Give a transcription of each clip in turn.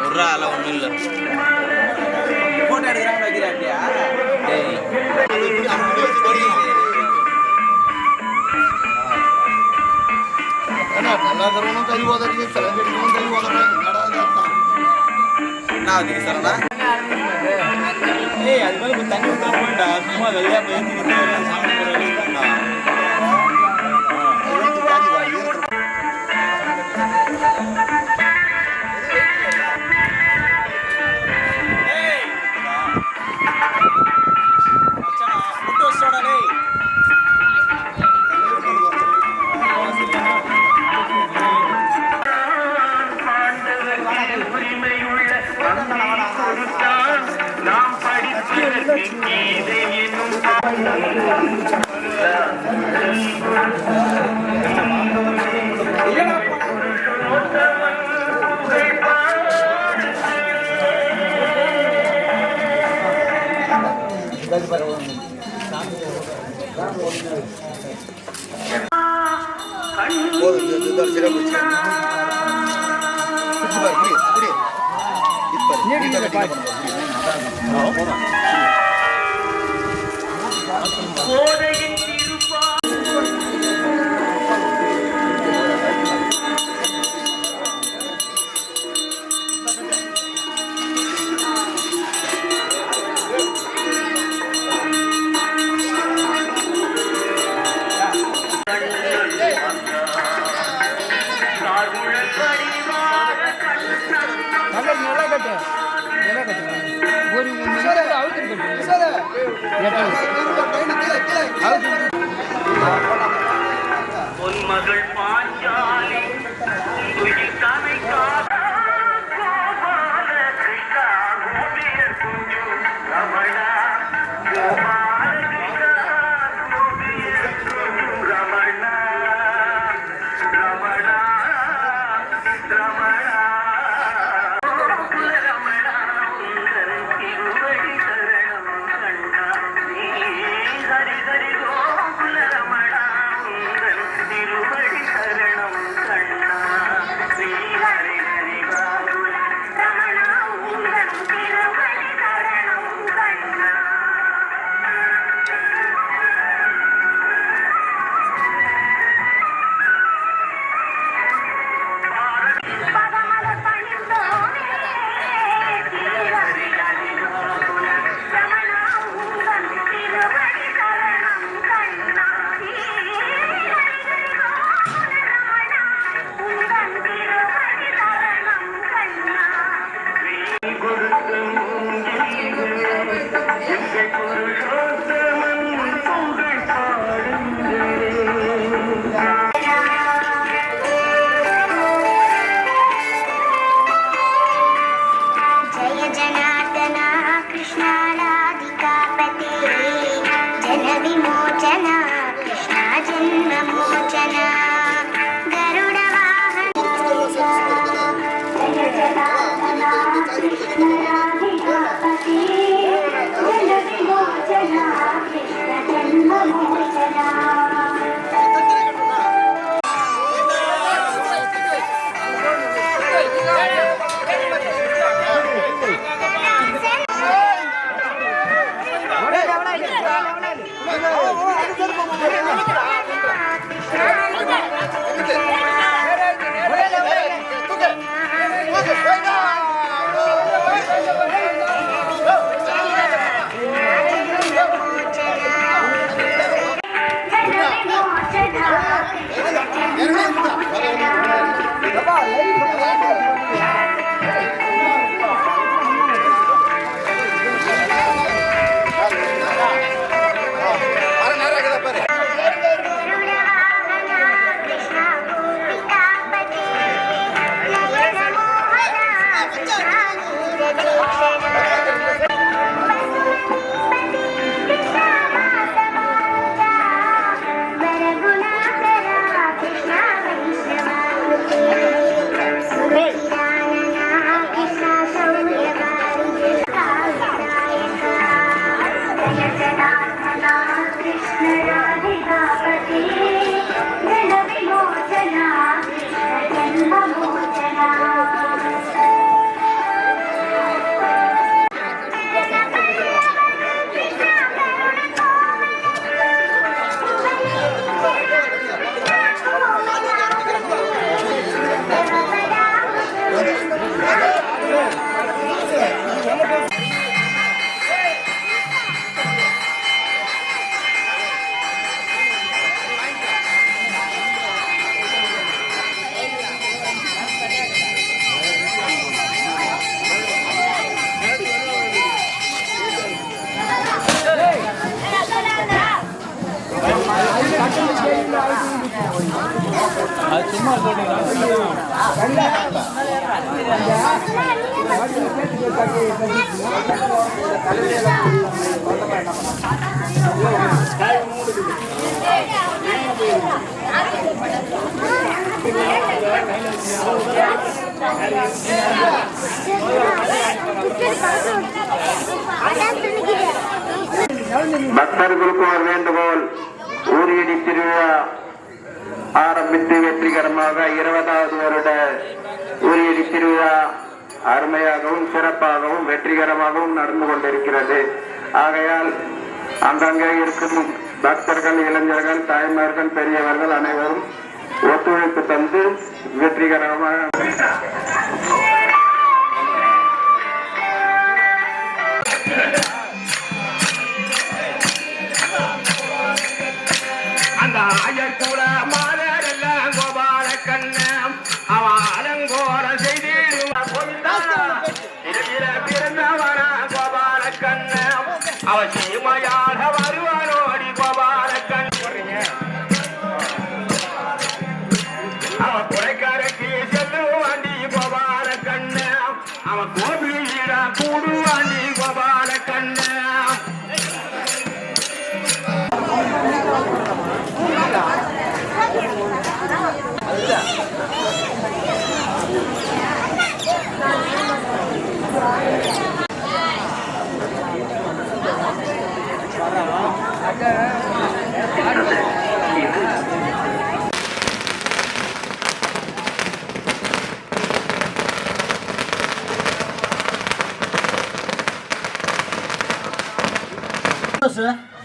ஒரு ஆள் ஒன்றும் இல்லை ஃபோட்டோ எடுக்கிறாங்க வைக்கிறேன் அப்படியா எல்லாத்தரவனும் கை ஓதறீங்க சில பேருக்கும் கை ஓதறாங்க அதுக்கு சரதா ஏய் அது மாதிரி தண்ணி ஊற்ற போயிட்டா சும்மா வெள்ளையா போய் ಸುಂದರ ಸಿರ ಗುಚ್ಚಿ ಕುಡಿ ಕುಡಿ ಕುಡಿ ಇಪ್ಪರು ನೀಡಿ ಕೋದೆಗಿನ Amen. பக்தர்களுக்கு ஒரு வேண்டுகோள். ஊரியடி திருவிழா ஆரம்பித்து வெற்றிகரமாக இருபதாவது வருட ஊரியடி திருவிழா அருமையாகவும் சிறப்பாகவும் வெற்றிகரமாகவும் நடந்து கொண்டிருக்கிறது. ஆகையால் அங்கங்கே இருக்கும் பக்தர்கள் இளைஞர்கள் தாய்மார்கள் பெரியவர்கள் அனைவரும் ஒத்துழைப்பு தந்து வெற்றிகரமாக அந்த ஆயக்கூட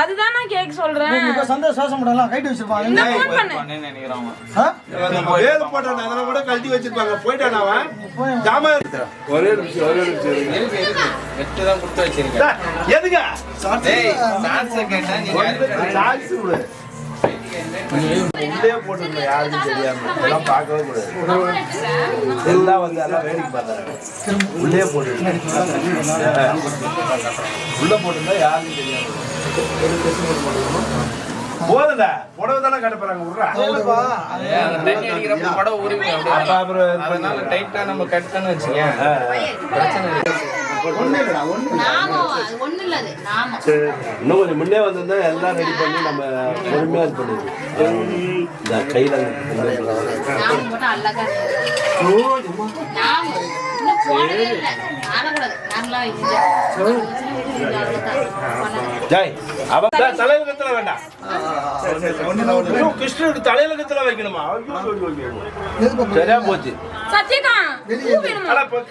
அதுதான் நான் கேட்க சொல்றேன். சந்தோஷம் பண்ணலாம் கைட்டு வச்சிருப்பாங்க இந்த ஃபோன் பண்ணு? வேலு அதெல்லாம் கூட கழட்டி வச்சிருப்பாங்க. போயிட்டான் அவன்? ஜாம ஒரே நிமிஷம் ஒரே நிமிஷம். இருக்கு தான் கொடுத்து வச்சிருக்கேன். டேய் சான்ஸ் கேட்டா நீங்க ஒன்று சார்ஜ் கொடு. உள்ளே போட்டுருங்க யாருக்கும் தெரியாம இதெல்லாம் பார்க்கவே கூடாது எல்லாம் வந்து எல்லாம் வேடிக்கை பார்த்தாங்க. உள்ளே போட்டு உள்ள போட்டுருந்தா யாருக்கும் தெரியாம. போதுடா புடவை தானே கட்ட போறாங்க விட்றா. தண்ணி அடிக்கிறப்ப உரிமை அப்புறம் அதனால டைட்டா நம்ம கட் பண்ண வச்சுக்கேன் பிரச்சனை சரி இன்னும் கொஞ்சம் முன்னே வந்திருந்தா எல்லாம் ரெடி பண்ணி நம்ம பொறுமையா இது பண்ணிடுவோம் இந்த கையில அழகா ஜாய். அவன் தான் தலையில கத்துல வேண்டாம் கிருஷ்ணனுக்கு தலையில கத்துல வைக்கணுமா. சரியா போச்சு.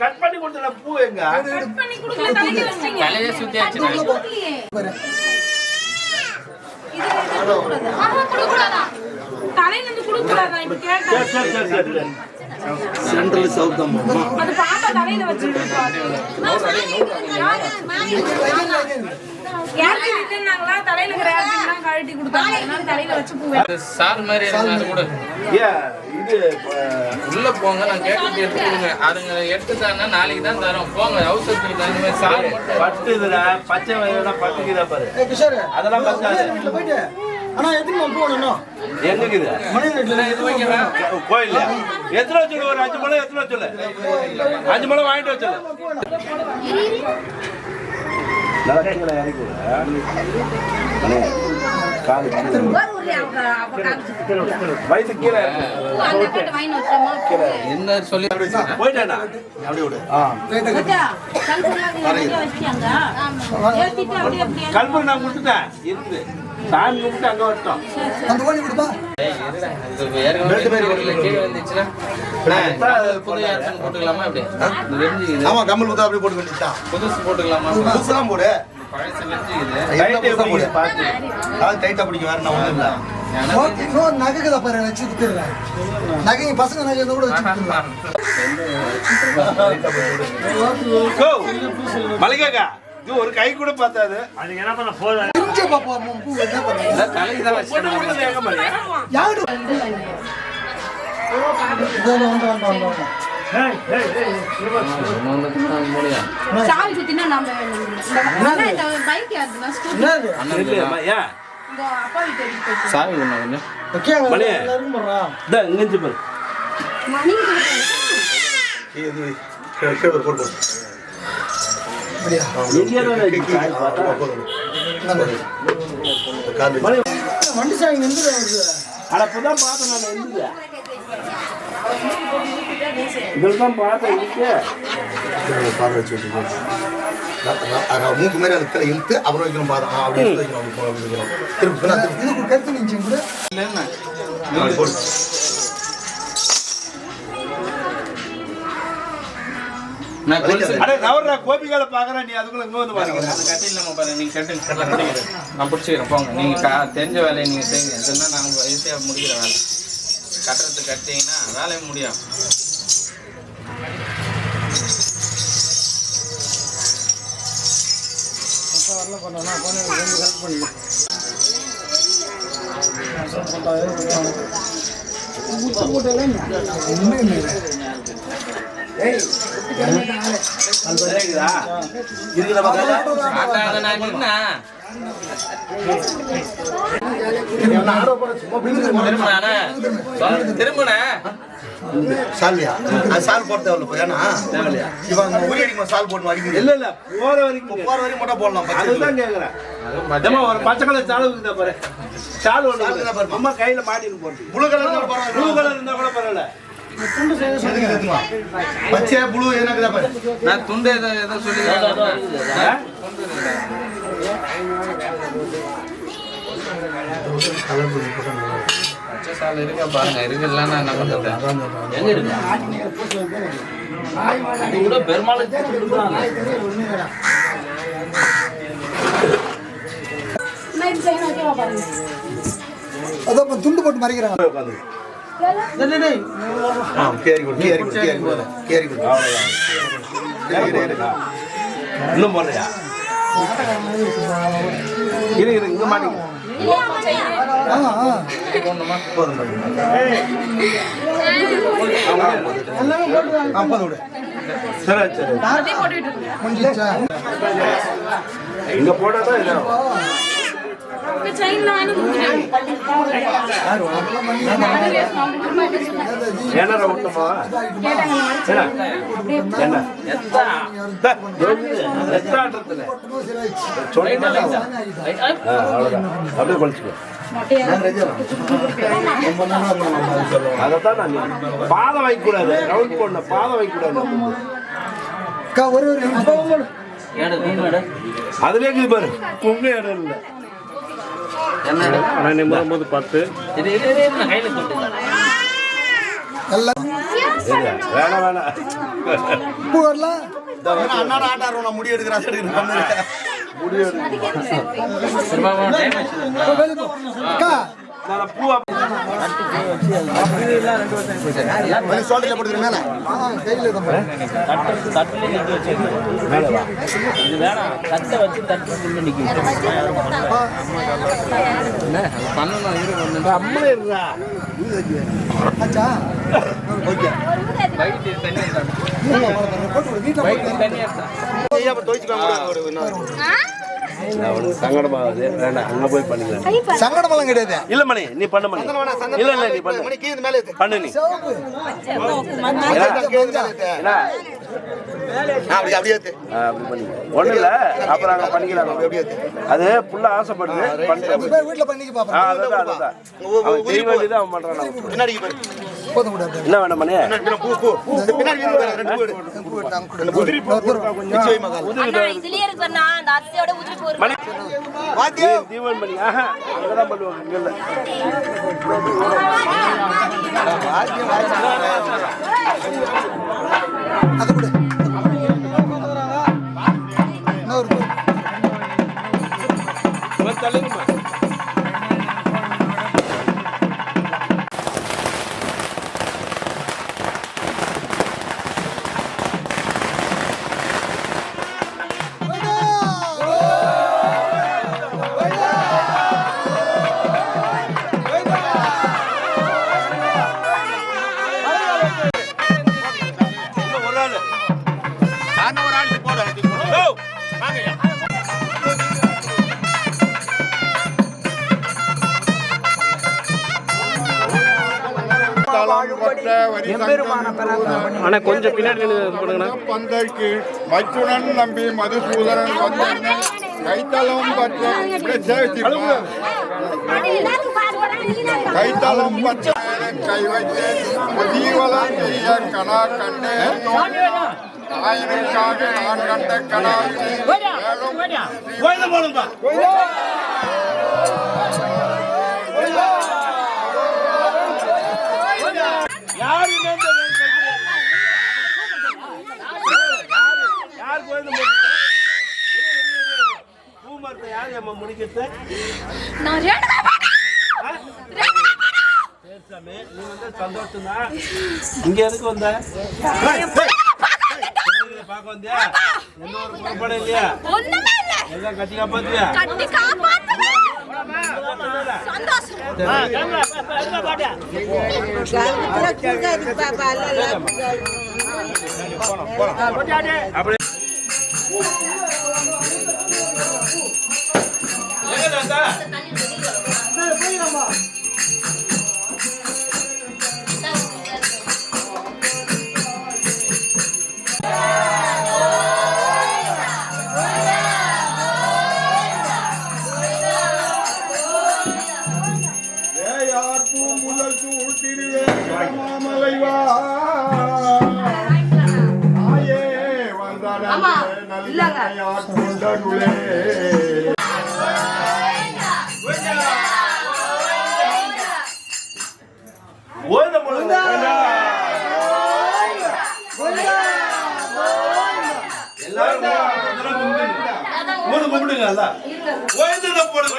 கட் பண்ணி கொடுத்த பூ எங்க? கட் பண்ணி கொடுக்கல தலைக்கு வச்சிட்டீங்க. தலையே சுத்தி ஆச்சு தலையில இருந்து கொடுக்கூடாதா இப்ப சரி. சென்ட்ரல் சவுத் அம்மா சார் மாதிரி கூட. உள்ள போங்க நான் கேட்டு எடுத்து கொடுங்க அதுங்க எடுத்துட்டாங்கன்னா நாளைக்கு தான் தரோம். போங்க அவசரத்துக்கு தகுந்த மாதிரி சார் மட்டும். பட்டு இதுல பச்சை வயதுல பட்டுக்குதா பாரு. அதெல்லாம் பத்தாது. ஆனா போகணும் இருக்குது மணி வைக்கவா கோயில்ல. எத்தனை வச்சுடு ஒரு அஞ்சு மணி எத்தனை வச்சுல அஞ்சு மணி வாங்கிட்டு வச்சுல என்ன சொல்லி போயிட்டானா வச்சிட்டாங்க ஏத்திட்டு அப்படியே அப்படியே கல்பு நான் கொடுத்துட்டேன். இருக்குது சாமி கும்பிட்டு அங்க வரட்டும். அந்த ஓடி விடுப்பா ஆமா கம்மல் குத்தா அப்படியே போட்டு வேண்டியதான் புதுசு போட்டுக்கலாமா புதுசுலாம் போடு பாரு வச்சு நகை பசங்க நகை கூட வச்சு குத்துறேன் கோ மல்லிகாக்கா இது ஒரு கை கூட பார்த்தாது இங்க பாப்பா உன் பூ என்ன பண்ணுங்க தலைக்கு தான் வச்சு யாரு சாவி சுத்தினா நம்ம இந்த பைக் யாருன்னா. எல்லாரும் போடுறான் இந்த இங்கஞ்சி பாரு இது வண்டி சாமி நின்று வருது அட இப்பதான் பார்த்தேன் நான் இருந்தது இதில் தான் பார்த்தேன் இருக்கு வச்சு மூக்கு மாதிரி அது இழுத்து அப்புறம் வைக்கணும் பாதம் ஆ, வைக்கணும் திருப்பி திருப்பி கருத்து கூட கோபிகால பாக்குறேன் நீ அதுக்குள்ள இங்க வந்து பாருங்க அது கட்டிடலாமா பாருங்க நீங்க கட்டுங்க. நான் பிடிச்சிக்கிறேன் போங்க. நீங்க கா- தெரிஞ்ச வேலையை நீங்க செய்யுங்க. இதுனா நான் உங்க ஈஸியா முடிக்கிற வேலை. கட்டுறது கட்டிங்கன்னா வேலையை முடியும். சரிங்களா இருக்கிற பக்கம் ஆட்டாத நான் என்ன திரும்பினானே திரும்பினே சால்வியா அது சால் போட தேவையில்ல ஏன்னா தேவையில்லையா இவன் உரி அடிக்கும் சால் போட்டு அடிக்கிறது இல்ல இல்ல போற வரைக்கும் போற வரைக்கும் மட்டும் போடலாம் அதுதான் கேக்குறேன் ஏம்மா, ஒரு பச்சை கலர் சாலை இருக்குதா பாரு சால் ஒன்று சால் அம்மா கையில மாட்டின்னு போட்டு புழு கலர் இருந்தாலும் ப்ளூ கலர் இருந்தா கூட பரவாயில்ல பச்சை புழு பாரு. நான் துண்டு ஏதோ ஏதோ சொல்லி ஆ? பச்சை சால் இருக்கா பாருங்க இருக்குல்ல நான் என்ன பண்றது எங்க இருக்கு? இது கூட பெருமாளுக்கு கொடுக்குறாங்க அதான் துண்டு போட்டு மறைக்கிறாங்க. ஆ கேரி கொடு கேரி கொடு கேரி கொடு கேரி கொடு இரு, இரு, இரு. இன்னும் போடலையா இரு இரு இங்க மாட்டிங்க? இங்க போட்டா என்ன எத்தாட்டத்துல அவ்வளோதான் அப்படியே குளிச்சுக்கோ அதைத்தான் நான் பாதம் வைக்கக்கூடாது ரவுண்ட் போடல பாதம் வைக்கக்கூடாது அக்கா, ஒரு. அதுலயே பாரு பொங்க இடம் இல்லை ஆனால் நிமிடம் போது பத்து. வேணாம் வேணாம். பூ வரலாம் அண்ணாட ஆட்டாரு நான் முடி எடுக்கிறேன் சோட்டில் போட்டுக்கிற மேலே கையில் இது வேணாம் தட்டை வச்சு தட்டு முன்ன நிற்கும் என்ன பண்ணணும் இரு ஒன்று அம்மனே இருக்கா ஆச்சா ஓகே பைட்டு தண்ணி எடுத்தா போட்டு விடு, வீட்டில் போட்டு பைட்டு தண்ணி எடுத்தா ஐயா, அப்புறம் துவைச்சுக்கலாம் கூட ஒரு இன்னொரு. அவனுக்கு சங்கடமாகுது. வேண்டாம் அங்கே போய் பண்ணிக்கலாம் சங்கடமெல்லாம் கிடையாது. இல்ல மணி நீ பண்ண மணி. இல்ல இல்ல நீ பண்ணு. மணி கீழே மேலே ஏத்து. பண்ணு நீ. ஒண்ணும் இல்ல. அப்புறம் அங்க பண்ணிக்கலாம். அப்படியே ஏத்து. அது புள்ள ஆசைப்படுது. வீட்டில் பண்ணிக்க பாப்பா. அதுதான் அதுதான் அவன் வேண்டியது அவன் பண்றான். பின்னாடி போதும் கூட. என்ன வேணும் மணி? பின்னாடி பூ பூ. இந்த பின்னாடி வீடு பாரு, ஆனா கொஞ்சம் பின்னாடி பந்தைக்கு மச்சுனன் நம்பி மதுசூதனன் வந்தன் கைத்தளம் கைத்தளம் பற்ற கை வைத்து முதியவளம் செய்ய கனா கண்டேன் நாயனுக்காக நான் கண்ட போடும்பா யார் இன்னும் யார் அம்மா முடிக்கிறது பேசாமே நீ வந்து சந்தோஷம் தான் இங்க எதுக்கு வந்த? பார்க்க வந்தியா? என்ன ஒரு புறப்படம் இல்லையா? எல்லாம் கட்டி காப்பாத்தியா அப்படி எங்க மூணு கும்பிடுங்க. அல்ல ஓய்ந்த பொழுது